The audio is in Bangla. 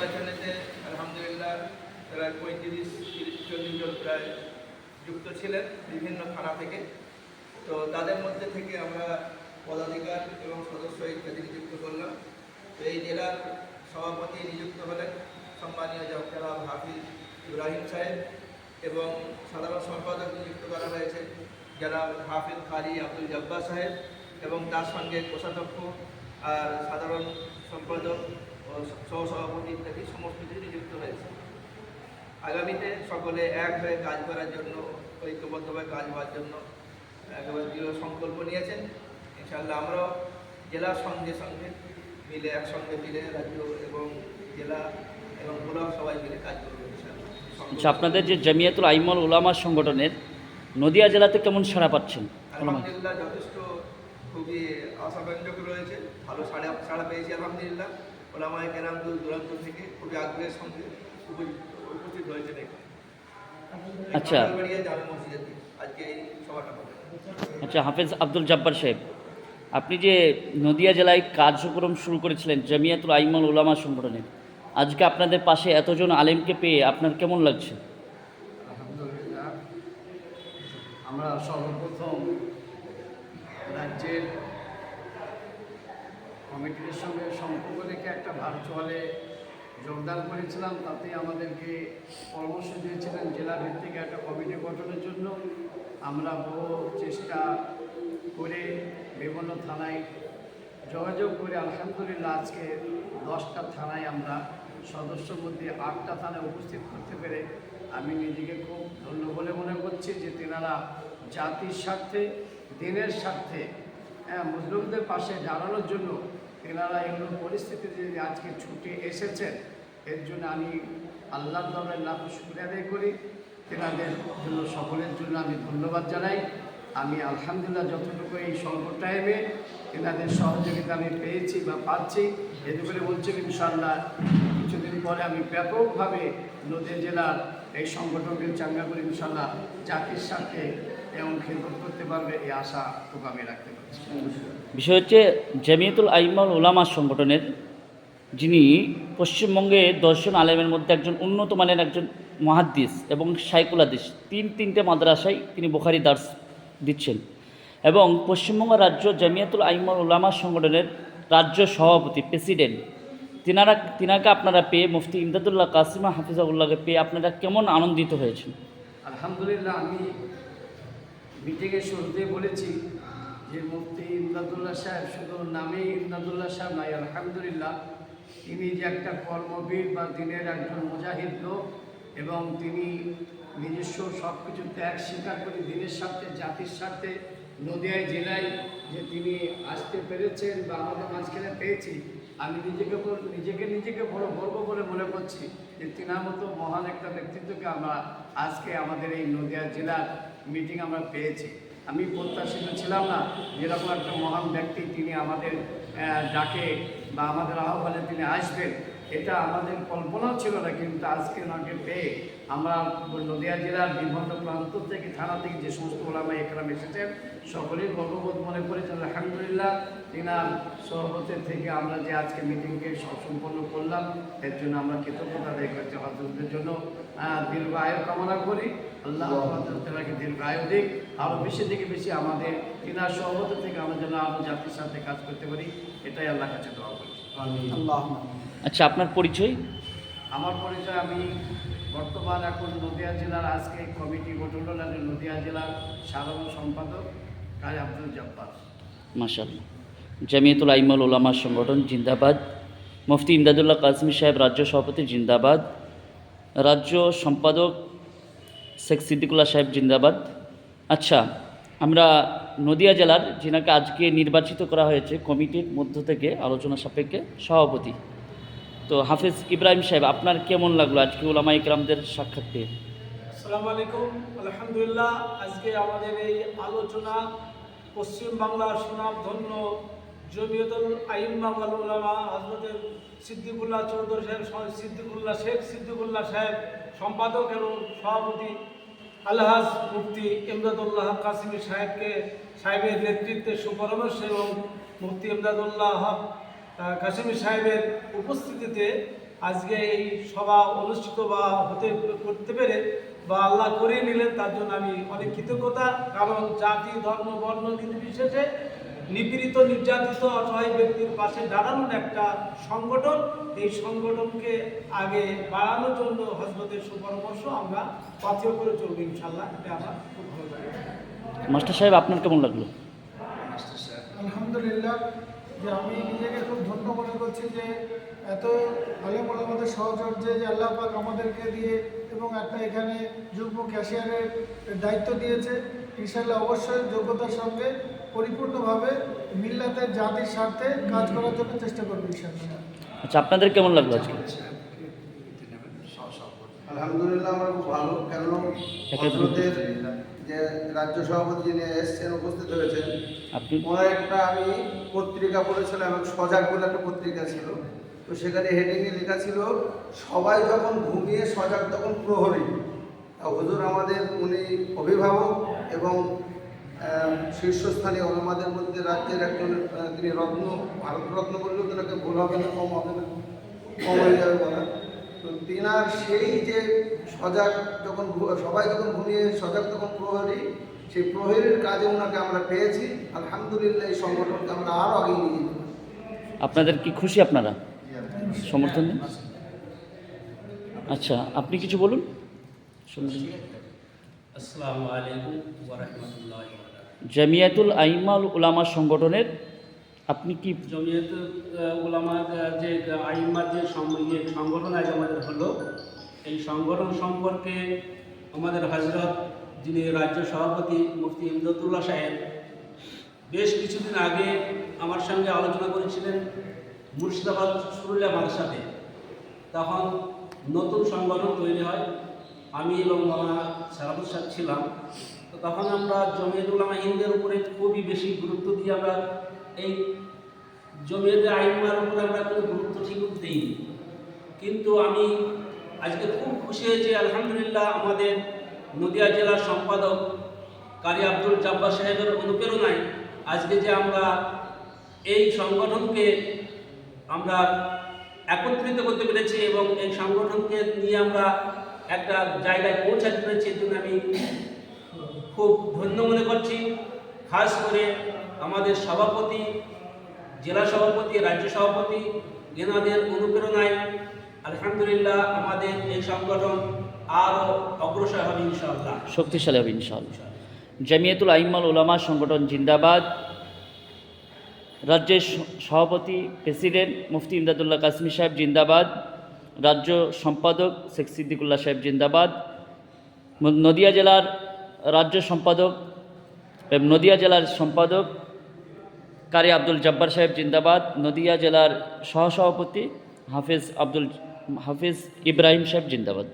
নির্বাচনেতে আলহামদুলিল্লাহ প্রায় পঁয়ত্রিশ, তিরিশ, চল্লিশ জন প্রায় যুক্ত ছিলেন বিভিন্ন থানা থেকে। তো তাদের মধ্যে থেকে আমরা পদাধিকার এবং সদস্য ইত্যাদি নিযুক্ত করলাম। তো এই জেলার সভাপতি নিযুক্ত হলেন সম্মানীয় জনাব হাফিজ ইব্রাহিম সাহেব এবং সাধারণ সম্পাদক নিযুক্ত করা হয়েছে যারা হাফিজ খালি আব্দুল জব্বার সাহেব এবং তার সঙ্গে কোষাধ্যক্ষ আর সাধারণ সম্পাদক সহসভাপতি ইত্যাদি সমস্ত কিছু নিযুক্ত হয়েছে। আগামীতে সকলে এক হয়ে কাজ করার জন্য ঐক্যবদ্ধভাবে কাজ হওয়ার জন্য একেবারে দৃঢ় সংকল্প নিয়েছেন। ইনশাআল্লাহ আমরাও জেলার সঙ্গে সঙ্গে মিলে একসঙ্গে মিলে রাজ্য এবং জেলা এবং ব্লক সবাই মিলে কাজ করব ইনশাআল্লাহ। আচ্ছা আপনাদের যে জামিয়াতুল আইমল উলামা সংগঠনের নদিয়া জেলাতে কেমন সাড়া পাচ্ছেন আলহামদুলিল্লাহ যথেষ্ট খুবই আশাব্যঞ্জক রয়েছে। ভালো সাড়া সাড়া পেয়েছি আলহামদুলিল্লাহ। ওলামায় কেরাম দূর দূরান্ত থেকে খুবই আগ্রহের সঙ্গে উপস্থিত উপস্থিত হয়েছে দেখে। আচ্ছা। আচ্ছা হাফেজ আব্দুল জব্বার সাহেব আপনি যে নদিয়া জেলায় কার্যক্রম শুরু করেছিলেন জামিয়াতুল আইমল উলামা সংগঠনের আজকে আপনাদের পাশে এতজন আলেমকে পেয়ে আপনার কেমন লাগছে? আলহামদুলিল্লাহ। আমরা সর্বপ্রথম রাজ্যের কমিটির সঙ্গে সম্পর্ক রেখে একটা ভার্চুয়ালে যোগদান করেছিলাম। তাতে আমাদেরকে পরামর্শ দিয়েছিলেন জেলা ভিত্তিক একটা কমিটি গঠনের জন্য। আমরা বহু চেষ্টা করে বিভিন্ন থানায় যোগাযোগ করে আলহামদুলিল্লাহ আজকে দশটা থানায় আমরা সদস্যর মধ্যে আটটা থানায় উপস্থিত করতে পেরে আমি নিজেকে খুব ধন্য বলে মনে করছি যে তেনারা জাতির স্বার্থে, দিনের স্বার্থে হ্যাঁ মুসলিমদের পাশে দাঁড়ানোর জন্য তেনারা এগুলো পরিস্থিতিতে যে আজকে ছুটে এসেছেন এর জন্য আমি আল্লাহ দলের লাভ শুক্রিয়া আদায় করি। তেনাদের জন্য, সকলের জন্য আমি ধন্যবাদ জানাই। আমি আলহামদুলিল্লাহ যতটুকু এই সংকট টাইমে এনাদের সহযোগিতা আমি পেয়েছি বা পাচ্ছি এতে করে বলছি ইনশাল্লাহ কিছুদিন পরে আমি ব্যাপকভাবে নদী জেলার এই সংগঠনকে চাঙ্গা করে ইনশাল্লাহ জাতির সাথে এবং খেদমত করতে পারবে এই আশাটুকু আমি রাখতে পারছি। বিষয় হচ্ছে জামিয়াতুল আইমল উলামা সংগঠনের যিনি পশ্চিমবঙ্গে দর্শন আলেমের মধ্যে একজন উন্নত মানের একজন মহাদ্দিস এবং সাইকুল হাদিস তিন তিনটে মাদ্রাসায় তিনি বোখারি দার্স দিচ্ছেন। এবং পশ্চিমবঙ্গ রাজ্য জামিয়াতুল আইমল উলামা সংগঠনের রাজ্য সভাপতি প্রেসিডেন্ট তিনারা তিনাকে আপনারা পেয়ে মুফতি ইমদাদুল্লাহ কাসিমা হাফিজাউল্লাহকে পেয়ে আপনারা কেমন আনন্দিত হয়েছেন? আলহামদুলিল্লাহ আমি মিটিংয়ে শুরুতে বলেছি যে মুফতি ইমদাদুল্লাহ সাহেব শুধু নামেই ইমদাদুল্লাহ সাহেব নাই, আলহামদুলিল্লাহ। তিনি যে একটা কর্মবীর বা দিনের একজন মুজাহিদ লোক এবং তিনি নিজস্ব সব কিছু ত্যাগ স্বীকার করে দিনের স্বার্থে, জাতির স্বার্থে নদিয়ায়, জেলায় যে তিনি আসতে পেরেছেন বা আমাদের মাঝখানে পেয়েছি, আমি নিজেকে নিজেকে নিজেকে বড় গর্ব বলে মনে করছি যে তিনার মতো মহান একটা ব্যক্তিত্বকে আমরা আজকে আমাদের এই নদিয়া জেলার মিটিং আমরা পেয়েছি। আমি প্রত্যাশিত ছিলাম না যেরকম একটা মহান ব্যক্তি তিনি আমাদের ডাকে বা আমাদের আহ্বানে তিনি আসবেন। এটা আমাদের কল্পনাও ছিল না, কিন্তু আজকে ওনাকে পেয়ে আমরা নদিয়া জেলার বিভিন্ন প্রান্ত থেকে থানা থেকে যে সমস্ত ওলামা একরাম এসেছেন, সকলেই গর্ববোধ মনে করেছেন, আলহামদুলিল্লাহ, তিনার সভাপতির থেকে আমরা যে আজকে মিটিংকে সম্পন্ন করলাম, এর জন্য আমরা কৃতজ্ঞতা আদায় করছি হজরতদের জন্য। দীর্ঘ আয়ু কামনা করি। আল্লাহ তালাকে দীর্ঘ আয়ু দিক। আরও বেশি থেকে বেশি আমাদের তিনার সভাপতি থেকে আমরা যেন আরও জাতির সাথে কাজ করতে পারি এটাই আল্লাহ কাছে দোয়া করি। আচ্ছা আপনার পরিচয়? আমার পরিচয় আমি বর্তমান এখন নদিয়া জেলার আজকে কমিটি গঠন হল নদিয়া জেলার সাধারণ সম্পাদক কাজী আব্দুল জব্বার। মাশাল্লাহ জামিয়াতুল আইমল ওলামা সংগঠন জিন্দাবাদ। মুফতি ইমদাদুল্লাহ কাসমি সাহেব রাজ্য সভাপতি জিন্দাবাদ। রাজ্য সম্পাদক শেখ সিদ্দিকুল্লাহ সাহেব জিন্দাবাদ। আচ্ছা আমরা নদিয়া জেলার যিনাকে আজকে নির্বাচিত করা হয়েছে কমিটির মধ্য থেকে আলোচনা সাপেক্ষে সভাপতি। তো হাফিজ ইব্রাহিম সাহেব, আপনার কেমন লাগল আজকে ওলামা ইকরামদের সাক্ষাৎ পেয়ে? আসসালামু আলাইকুম। আলহামদুলিল্লাহ, আজকে আমাদের এই আলোচনা পশ্চিম বাংলার সুনামধন্য জমিয়তুল আইম্মা ওয়াল উলামা হজরতের সিদ্দিকুল্লাহ চৌধুরী সাহেব সিদ্দিকুল্লাহ শেখ সিদ্দিকুল্লাহ সাহেব, সম্পাদক এবং সভাপতি আলহাজ মুফতি ইমদাদুল্লাহ কাসিমি সাহেবকে, সাহেবের নেতৃত্বে সুপরামর্শ এবং মুফতি ইমদাদুল্লাহ কাসিমি সাহেবের উপস্থিতিতে আজকে এই সভা অনুষ্ঠিত বা হতে করতে পেরে বা আল্লাহ করে নিলেন, তার জন্য আমি অনেক কৃতজ্ঞতা। কারণ জাতি, ধর্ম, বর্ণ নির্বিশেষে নিপীড়িত নির্যাতিত অসহায় ব্যক্তির পাশে দাঁড়ানোর একটা সংগঠন। এই সংগঠনকে আগে বাড়ানোর জন্য হজরতের সুপরামর্শ আমরা পাথেয় করে চলবো ইনশাল্লাহ এটা আমার খুব ভালো লাগে। মাস্টার সাহেব আপনার কেমন লাগল? আলহামদুলিল্লাহ যে আমি নিজেকে খুব ধন্য মনে করছি যে এত আলেম আমাদের সহচর্যে যে আল্লাহ পাক আমাদেরকে দিয়ে এবং একটা এখানে যুগ্ম ক্যাশিয়ারের দায়িত্ব দিয়েছে। ইনশাল্লাহ অবশ্যই যোগ্যতার সঙ্গে পরিপূর্ণভাবে মিল্লাতের জাতির স্বার্থে কাজ করার জন্য চেষ্টা করব আচ্ছা আপনাদের কেমন লাগল আজকে? আলহামদুলিল্লাহ আমার খুব ভালো। কেন হজরতের যে রাজ্য সভাপতি যিনি এসছেন উপস্থিত হয়েছেন ওনার একটা আমি পত্রিকা পড়েছিলাম এবং সজাগ বলে একটা পত্রিকা ছিল। তো সেখানে হেডিংয়ে লেখা ছিল সবাই যখন ঘুমিয়ে সজাগ তখন প্রহরী। তা হুজুর আমাদের উনি অভিভাবক এবং আহ, শীর্ষস্থানীয় আমাদের মধ্যে রাজ্যের একজন তিনি রত্ন ভারতরত্ন বললেও তাকে ভুল হবে না কম হবে না কম হয়ে যাবে বলা। তো তিনার সেই যে সজাগ যখন সবাই যখন ঘুমিয়ে সজাগ তখন প্রহরী সেই প্রহরীর কাজে ওনাকে আমরা পেয়েছি। আলহামদুলিল্লাহ এই সংগঠনকে আমরা আরও আগে নিয়ে যেতে আপনাদের কি খুশি আপনারা? সমর্থন দেন আচ্ছা আপনি কিছু বলুন। আসসালামু আলাইকুম ওয়া রাহমাতুল্লাহি ওয়া বারাকাতুহু। জামিয়াতুল আইমাল উলামা সংগঠনের, আপনি কি যে যে ইয়ে সংগঠন আজ আমাদের হলো, এই সংগঠন সম্পর্কে আমাদের হজরত যিনি রাজ্য সভাপতি মুফতি ইমদাদুল্লাহ সাহেব বেশ কিছুদিন আগে আমার সঙ্গে আলোচনা করেছিলেন মুর্শিদাবাদ সুরুলিয়া মাদ্রাসাতে। তখন নতুন সংগঠন তৈরি হয়। আমি এবং মামা সারাদুল সাহেব ছিলাম। তো তখন আমরা জমিয়তুল্লামা হিন্দের উপরে খুবই বেশি গুরুত্ব দিয়ে আমরা এই জমিয়তে আইনমার উপরে আমরা কোনো গুরুত্ব ঠিক দিইনি। কিন্তু আমি আজকে খুব খুশি হয়েছি, আলহামদুলিল্লাহ আমাদের নদিয়া জেলার সম্পাদক কারি আব্দুল জাব্বার সাহেবের অনুপ্রেরণায় আজকে যে আমরা এই সংগঠনকে আমরা একত্রিত করতে পেরেছি এবং এই সংগঠনকে নিয়ে আমরা একটা জায়গায় পৌঁছাতে পেরেছি, এর জন্য আমি খুব ধন্য মনে করছি। খাস করে আমাদের সভাপতি, জেলা সভাপতি, রাজ্য সভাপতি এনাদের অনুপ্রেরণায় আলহামদুলিল্লাহ আমাদের এই সংগঠন আরও অগ্রসর হবে ইনশাআল্লাহ। শক্তিশালী হবে ইনশাআল্লাহ। জামিয়াতুল আইমাল উলামা সংগঠন জিন্দাবাদ। রাজ্যের সভাপতি, প্রেসিডেন্ট মুফতি ইমদাদুল্লাহ কাসমি সাহেব জিন্দাবাদ। রাজ্য সম্পাদক শেখ সিদ্দিকুল্লাহ সাহেব জিন্দাবাদ। নদিয়া জেলার রাজ্য সম্পাদক নদিয়া জেলার সম্পাদক কারি আব্দুল জব্বার সাহেব জিন্দাবাদ, নদিয়া জেলার সহসভাপতি হাফিজ আব্দুল হাফিজ ইব্রাহিম সাহেব জিন্দাবাদ।